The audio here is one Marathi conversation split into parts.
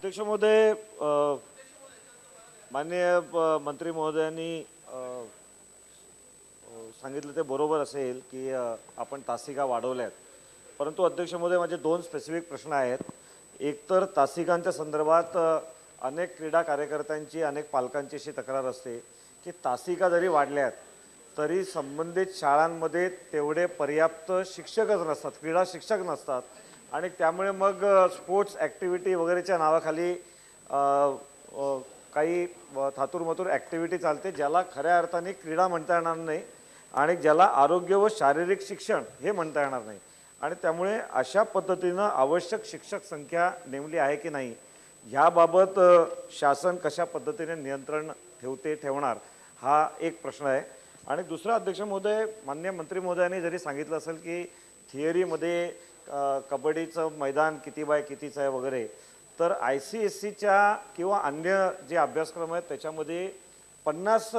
अध्यक्ष महोदय माननीय मंत्री महोदयांनी सांगितलं ते बरोबर असेल की आपण तासिका वाढवल्यात. परंतु अध्यक्ष महोदय माझे दोन स्पेसिफिक प्रश्न आहेत. एकतर तासिकांच्या संदर्भात अनेक क्रीडा कार्यकर्त्यांची अनेक पालकांची अशी तक्रार असते की तासिका जरी वाढल्यात तरी संबंधित शाळांमध्ये तेवढे पर्याप्त शिक्षकच नसतात क्रीडा शिक्षक नसतात. आणि त्यामुळे मग स्पोर्ट्स ॲक्टिव्हिटी वगैरेच्या नावाखाली काही अ, ॲक्टिव्हिटी चालते ज्याला खऱ्या अर्थाने क्रीडा म्हणता येणार नाही आणि ज्याला आरोग्य व शारीरिक शिक्षण हे म्हणता येणार नाही. आणि त्यामुळे अशा पद्धतीनं आवश्यक शिक्षक संख्या नेमली आहे की नाही ह्याबाबत शासन कशा पद्धतीने नियंत्रण ठेवते ठेवणार हा एक प्रश्न आहे. आणि दुसरा अध्यक्ष महोदय मान्य मंत्री महोदयांनी जरी सांगितलं असेल की थिअरीमध्ये कबड्डीचं मैदान किती बाय कितीचं आहे वगैरे तर आय सी एस सीच्या किंवा अन्य जे अभ्यासक्रम आहेत त्याच्यामध्ये पन्नास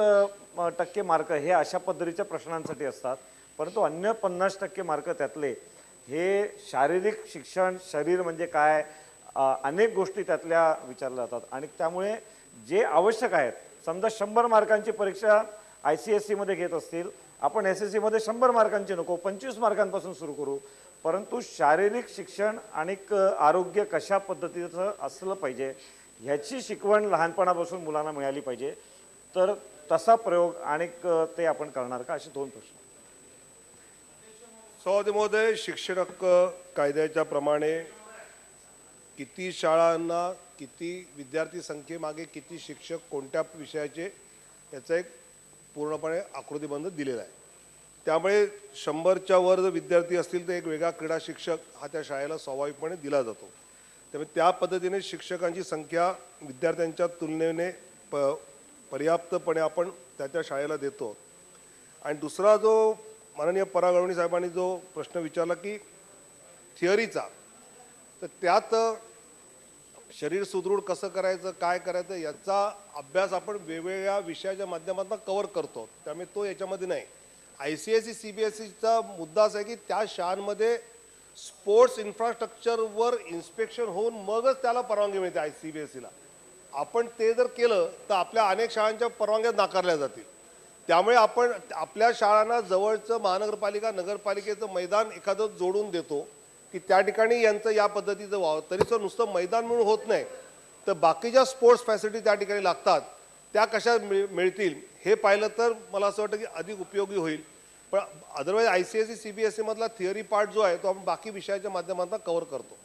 टक्के मार्क हे अशा पद्धतीच्या प्रश्नांसाठी असतात. परंतु अन्य पन्नास टक्के मार्क त्यातले हे शारीरिक शिक्षण शरीर म्हणजे काय अनेक गोष्टी त्यातल्या विचारल्या जातात. आणि त्यामुळे जे आवश्यक आहेत समजा शंभर मार्कांची परीक्षा आय सी एस सीमध्ये घेत असतील आपण एस एस सीमध्ये शंभर मार्कांची नको पंचवीस मार्कांपासून सुरू करू परंतु शारीरिक शिक्षण आणि आरोग्य कशा पद्धतीचं असलं पाहिजे ह्याची शिकवण लहानपणापासून मुलांना मिळाली पाहिजे तर तसा प्रयोग आणि ते आपण करणार का? असे दोन प्रश्न. सभापती महोदय शिक्षण हक्क कायद्याच्या प्रमाणे किती शाळांना किती विद्यार्थी संख्येमागे किती शिक्षक कोणत्या विषयाचे याचा एक पूर्णपणे आकृतीबंध दिलेला आहे. त्यामुळे शंभरच्या वर जर विद्यार्थी असतील तर एक वेगळा क्रीडा शिक्षक हा त्या शाळेला स्वाभाविकपणे दिला जातो. त्यामुळे त्या पद्धतीने शिक्षकांची संख्या विद्यार्थ्यांच्या तुलनेने प पर्याप्तपणे आपण त्या त्या शाळेला देतो. आणि दुसरा जो माननीय परागवणी साहेबांनी जो प्रश्न विचारला की थिअरीचा तर त्यात शरीर सुदृढ कसं करायचं काय करायचं याचा अभ्यास आपण वेगवेगळ्या विषयाच्या माध्यमातून कव्हर करतो. त्यामुळे तो याच्यामध्ये नाही. I C S C C B S सीचा मुद्दा असा आहे की त्या शाळांमध्ये स्पोर्ट्स इन्फ्रास्ट्रक्चरवर इन्स्पेक्शन होऊन मगच त्याला परवानगी मिळते आय सी बी एस सीला आपण ते जर केलं तर आपल्या अनेक शाळांच्या परवानग्या नाकारल्या जातील. त्यामुळे आपण आपल्या शाळांना जवळचं महानगरपालिका नगरपालिकेचं मैदान एखादं जोडून देतो की त्या ठिकाणी यांचं या पद्धतीचं व्हावं. तरीचं नुसतं मैदान म्हणून होत नाही. तर बाकीच्या स्पोर्ट्स फॅसिलिटी त्या ठिकाणी लागतात. त्या कशा मिळ मिळतील हे पाहिलं तर मला असं वाटतं की अधिक उपयोगी होईल. पण otherwise I C S C C B S सीमधला theory part जो आहे तो आपण बाकी विषयाच्या माध्यमातून कव्हर करतो.